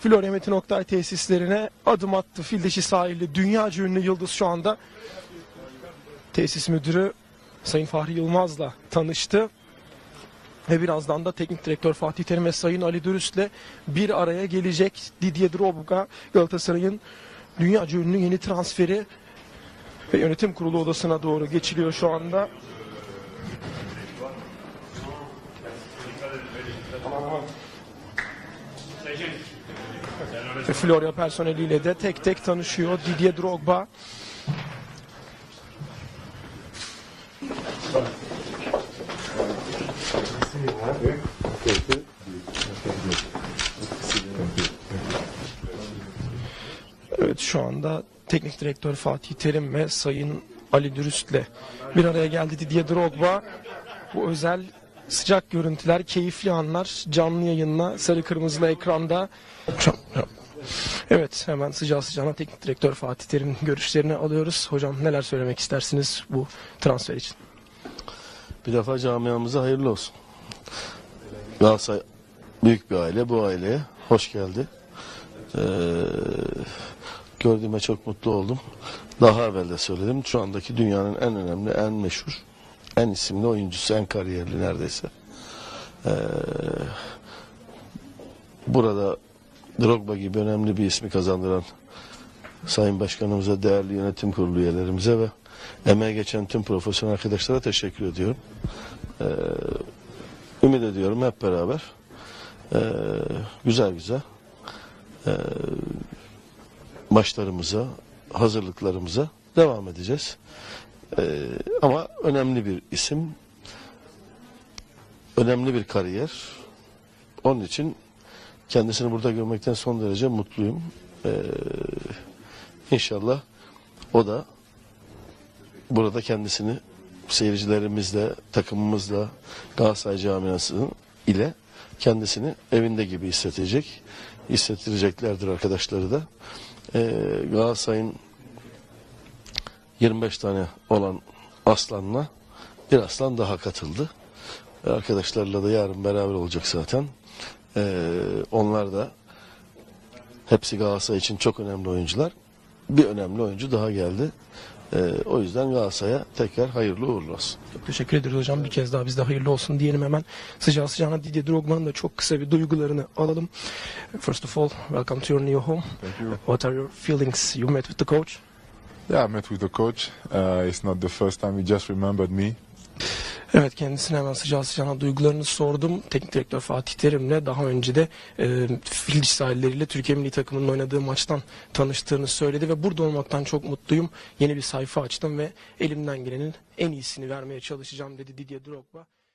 Florya Metin Oktay tesislerine adım attı. Fildeşi sahilli dünyaca ünlü yıldız şu anda. Tesis müdürü Sayın Fahri Yılmaz'la tanıştı. Ve birazdan da teknik direktör Fatih Terim ve Sayın Ali Dürüst'le bir araya gelecek. Didier Drogba Galatasaray'ın dünyaca ünlü yeni transferi ve yönetim kurulu odasına doğru geçiliyor şu anda. Ve Florya personeliyle de tek tek tanışıyor Didier Drogba. Evet şu anda teknik direktör Fatih Terim ve Sayın Ali Dürüst'le bir araya geldi Didier Drogba. Bu özel sıcak görüntüler, keyifli anlar canlı yayınla sarı kırmızılı ekranda. Evet hemen sıcağı sıcağına teknik direktör Fatih Terim'in görüşlerini alıyoruz. Hocam neler söylemek istersiniz bu transfer için? Bir defa camiamıza hayırlı olsun. Galatasaray büyük bir aile. Bu aileye hoş geldi. Ee, gördüğüme çok mutlu oldum. Daha evvel de söyledim. Şu andaki dünyanın en önemli, en meşhur, en isimli oyuncusu, en kariyerli neredeyse. Ee, burada Drogba gibi önemli bir ismi kazandıran Sayın Başkanımıza, değerli yönetim kurulu üyelerimize ve emeğe geçen tüm profesyonel arkadaşlara teşekkür ediyorum. Ee, ümit ediyorum hep beraber ee, güzel güzel ee, maçlarımıza, hazırlıklarımıza devam edeceğiz. Ee, ama önemli bir isim, önemli bir kariyer. Onun için kendisini burada görmekten son derece mutluyum. Ee, inşallah o da burada kendisini seyircilerimizle, takımımızla, Galatasaray camiasının ile kendisini evinde gibi hissedecek. Hissettireceklerdir arkadaşları da. Ee, Galatasaray'ın 25 tane olan aslanla bir aslan daha katıldı. Arkadaşlarla da yarın beraber olacak zaten. Ee, onlar da hepsi Galatasaray için çok önemli oyuncular. Bir önemli oyuncu daha geldi. Ee, o yüzden Galatasaray'a tekrar hayırlı uğurlu olsun. Çok teşekkür ederiz hocam. Bir kez daha biz de hayırlı olsun diyelim hemen. Sıcağı sıcağına Didier Drogba'nın da çok kısa bir duygularını alalım. First of all, welcome to your new home. Thank you. What are your feelings? You met with the coach. Yeah, I met with the coach. Uh, it's not the first time he just remembered me. Evet kendisine hemen sıcağı sıcağına duygularını sordum. Teknik direktör Fatih Terim'le daha önce de e, Fil sahilleriyle Türkiye milli takımının oynadığı maçtan tanıştığını söyledi ve burada olmaktan çok mutluyum. Yeni bir sayfa açtım ve elimden gelenin en iyisini vermeye çalışacağım dedi Didier Drogba.